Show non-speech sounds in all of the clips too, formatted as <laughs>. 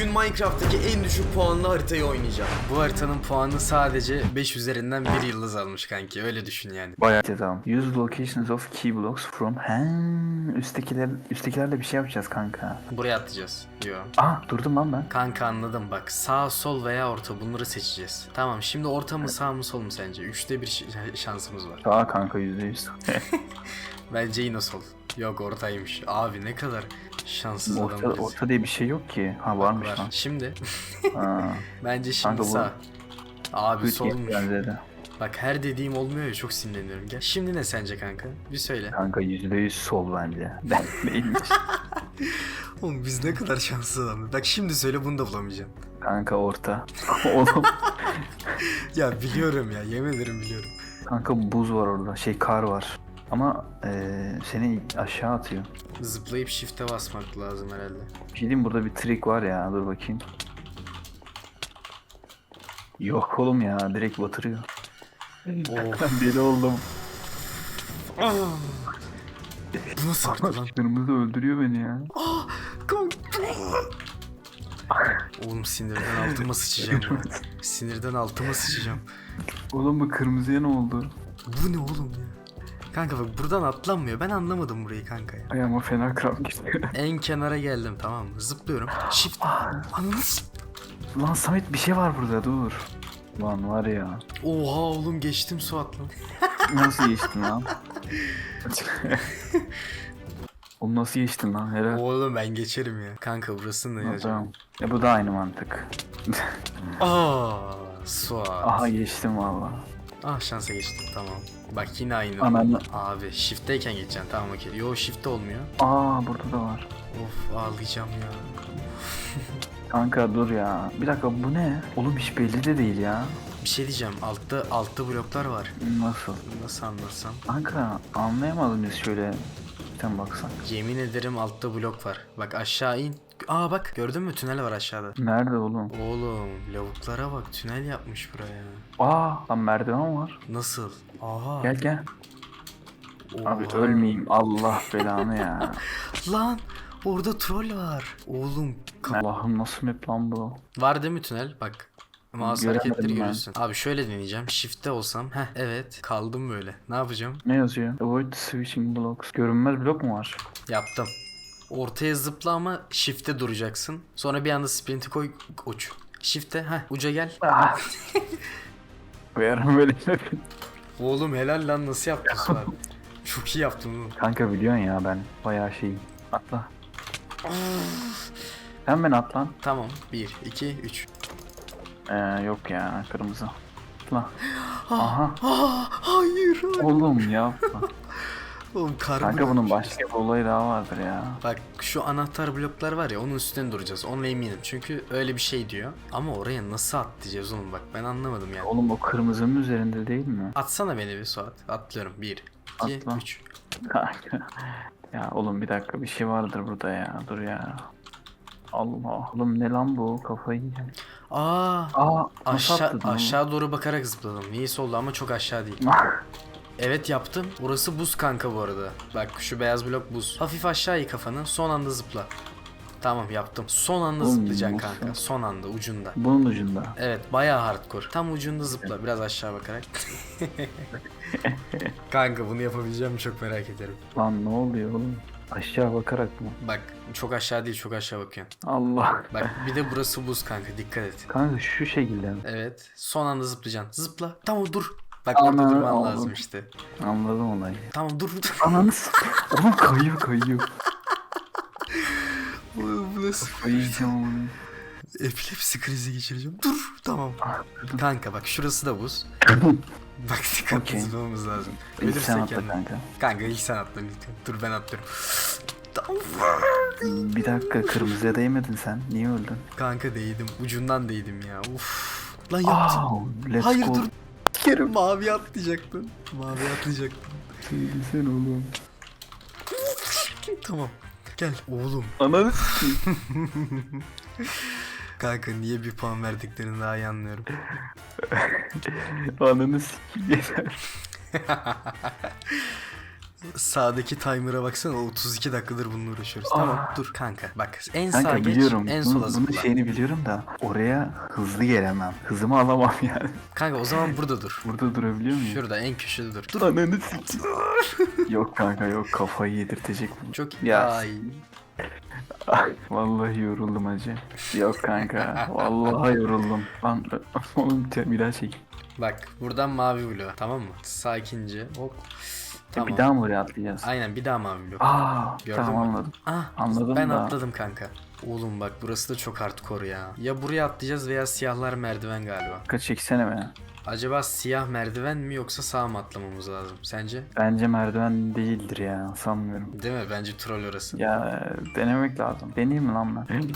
Bugün Minecraft'taki en düşük puanlı haritayı oynayacağım. Bu haritanın puanı sadece 5 üzerinden 1 yıldız almış kanki. Öyle düşün yani. Bayağı tamam. Use locations of key blocks from hem üsttekiler üsttekilerle bir şey yapacağız kanka. Buraya atlayacağız. Yo. Ah durdum lan ben. Kanka anladım bak sağ sol veya orta bunları seçeceğiz. Tamam şimdi orta mı sağ mı sol mu sence? Üçte bir şansımız var. Sağ kanka yüzde yüz. <laughs> Bence yine sol. Yok ortaymış. Abi ne kadar şanssız orta, adamız. orta diye bir şey yok ki. Ha varmış Var. lan. Şimdi Ha. <laughs> bence şimdi Kanka sağ. Abi solmuş. Bak her dediğim olmuyor ya çok sinirleniyorum. Gel. Şimdi ne sence kanka? Bir söyle. Kanka yüzde yüz sol bence. <laughs> Ben değilmiş. <laughs> Oğlum biz ne kadar şanssız adamız. Bak şimdi söyle bunu da bulamayacağım. kanka orta. Oğlum. Ya biliyorum ya yemin ederim biliyorum. Kanka buz var orada. Şey kar var. Ama eee seni aşağı atıyor. Zıplayıp shift'e basmak lazım herhalde. Bir şey diyeyim burada bir trik var ya. Dur bakayım. Yok oğlum ya direkt batırıyor. Of. <laughs> Deli oldum. Bu nasıl arttı lan? <laughs> Kırmızı öldürüyor beni ya. Oğlum sinirden altıma sıçacağım ya. <laughs> Sinirden altıma sıçacağım. Oğlum bu kırmızıya ne oldu? Bu ne oğlum ya? Kanka bak buradan atlanmıyor. Ben anlamadım burayı kanka ya. Ay ama fena gitti. En kenara geldim tamam mı? Zıplıyorum. Shift. Ananı s- Lan Samet bir şey var burada dur. Lan var ya. Oha oğlum geçtim Suat lan. <laughs> Nasıl geçtin lan? Oğlum nasıl geçtin lan? Helal. Oğlum ben geçerim ya. Kanka burası ne ya? Tamam. E bu da aynı mantık. Aa, Suat. Aha geçtim valla. Ah şansa geçtim tamam. Bak yine aynı. Ananı. Abi shift'teyken geçeceksin tamam okey. Yo shift'te olmuyor. Aa burada da var. Of ağlayacağım ya. <laughs> Kanka dur ya. Bir dakika bu ne? Oğlum hiç belli de değil ya. Bir şey diyeceğim. Altta altta bloklar var. Nasıl? Nasıl anlatsam? Kanka anlayamadım biz şöyle. Sen baksan. Yemin ederim altta blok var. Bak aşağı in. Aa bak gördün mü tünel var aşağıda. Nerede oğlum? Oğlum lavuklara bak tünel yapmış buraya. Aa lan merdiven var. Nasıl? Aha. Gel gel. Abi Oha. ölmeyeyim Allah belanı ya. <laughs> Lan orada troll var. Oğlum kap- Allah'ım nasıl map lan bu? var değil mi tünel? Bak. Mouse Göremedim hareketleri ben. görüyorsun. Abi şöyle deneyeceğim. Shift'te olsam. Heh evet. Kaldım böyle. Ne yapacağım? Ne yazıyor? Avoid switching blocks. Görünmez blok mu var? Yaptım. Ortaya zıpla ama shift'te duracaksın. Sonra bir anda sprint'i koy uç. Shift'te heh uca gel. Ah. <laughs> Koyarım böyle Oğlum helal lan nasıl yaptın <laughs> Suat? Çok iyi yaptın oğlum. Kanka biliyorsun ya ben bayağı şeyim. Atla. Hemen atlan. Tamam. 1, 2, 3. Ee, yok ya kırmızı. Atla. <gasps> Aha. Aa, hayır. hayır. Oğlum yapma. Oğlum kar Kanka bunun başka bir olayı daha vardır ya. Bak şu anahtar bloklar var ya onun üstüne duracağız. Onunla eminim. Çünkü öyle bir şey diyor. Ama oraya nasıl atlayacağız oğlum bak ben anlamadım yani. Oğlum o kırmızının üzerinde değil mi? Atsana beni bir Suat. Atlıyorum. 1, 2, Atla. 3. Kanka. <laughs> Ya oğlum bir dakika bir şey vardır burada ya. Dur ya. Allah oğlum ne lan bu kafayı yiyeceğim. Aa, Aa nasıl aşağı, atladın oğlum? aşağı doğru bakarak zıpladım. Niyeyse oldu ama çok aşağı değil. <laughs> Evet yaptım. Orası buz kanka bu arada. Bak şu beyaz blok buz. Hafif aşağı kafanı. Son anda zıpla. Tamam yaptım. Son anda Oğlum, zıplayacaksın nasıl? kanka. Son anda ucunda. Bunun ucunda. Evet bayağı hardcore. Tam ucunda zıpla. Biraz aşağı bakarak. <laughs> <laughs> kanka bunu yapabileceğimi çok merak ederim. Lan ne oluyor oğlum? Aşağı bakarak mı? Bak çok aşağı değil çok aşağı bakıyorsun. Allah. Bak bir de burası buz kanka dikkat et. Kanka şu şekilde mi? Evet. Son anda zıplayacaksın. Zıpla. Tamam dur. Bak orada durman oğlum. lazım işte. Anladım olayı. Tamam dur. <laughs> Ananı s- Oğlum kayıyor kayıyor. bu, bu nasıl? Yiyeceğim onu. Epilepsi krizi geçireceğim. Dur. Tamam. Kanka bak şurası da buz. <laughs> Bak dikkatli Okey. zıplamamız lazım. İlk sen Ölürsek atla yani. kanka. Kanka ilk sen atla lütfen. Dur ben atlıyorum. Bir dakika kırmızıya değmedin sen. Niye öldün? Kanka değdim. Ucundan değdim ya. Uf. Lan yaptım. Aa, let's Hayır go. dur. Kerim mavi atlayacaktın. Mavi atlayacaktın. Sen oğlum. Tamam. Gel oğlum. Ananı Kanka niye bir puan verdiklerini daha iyi anlıyorum. Ananı yeter. <laughs> Sağdaki timer'a baksana 32 dakikadır bununla uğraşıyoruz. Tamam dur kanka. Bak en Kanka sağa geç biliyorum. en bunun, sola bunun zıpla. şeyini biliyorum da oraya hızlı gelemem. Hızımı alamam <laughs> yani. Kanka o zaman burada dur. Burada durabiliyor muyum? Şurada en köşede dur. Dur. Ananı yok kanka yok kafayı yedirtecek. Çok Ya. ay. Ay, <laughs> Vallahi yoruldum acı. Yok kanka. Vallahi yoruldum. Lan oğlum bir daha çek. Bak buradan mavi bloğa tamam mı? Sakince hop. Tamam. Bir daha mı oraya atlayacağız? Aynen bir daha mavi blok. Aa, Gördün tamam mü? anladım. Ah Anladım ben da. atladım kanka. Oğlum bak burası da çok hardcore ya. Ya buraya atlayacağız veya siyahlar merdiven galiba. Kaç çeksene beni. Acaba siyah merdiven mi yoksa sağ mı atlamamız lazım? Sence? Bence merdiven değildir ya sanmıyorum. Değil mi? Bence troll orası. Ya denemek lazım. Deneyeyim mi lan ben? <laughs>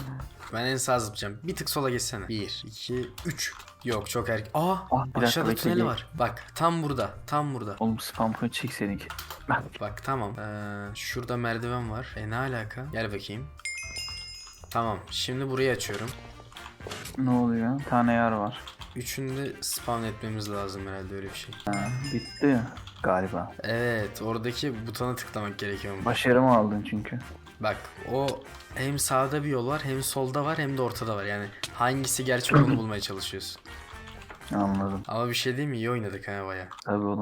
Ben en sağ zıplayacağım. Bir tık sola geçsene. 1, 2, 3. Yok çok erken. Aa Ah, bir dakika, aşağıda bekle, tüneli var. Bak tam burada. Tam burada. Oğlum spam point çekseydik. Bak tamam. Ee, şurada merdiven var. E ne alaka? Gel bakayım. Tamam. Şimdi burayı açıyorum. ne oluyor? Bir tane yer var. Üçünü de spawn etmemiz lazım herhalde öyle bir şey. Ha, bitti galiba. Evet oradaki butona tıklamak gerekiyormuş. Başarı mı aldın çünkü? Bak o hem sağda bir yol var hem solda var hem de ortada var. Yani hangisi gerçek onu bulmaya çalışıyorsun. Anladım. Ama bir şey değil mi? İyi oynadık ha baya. Tabii oğlum.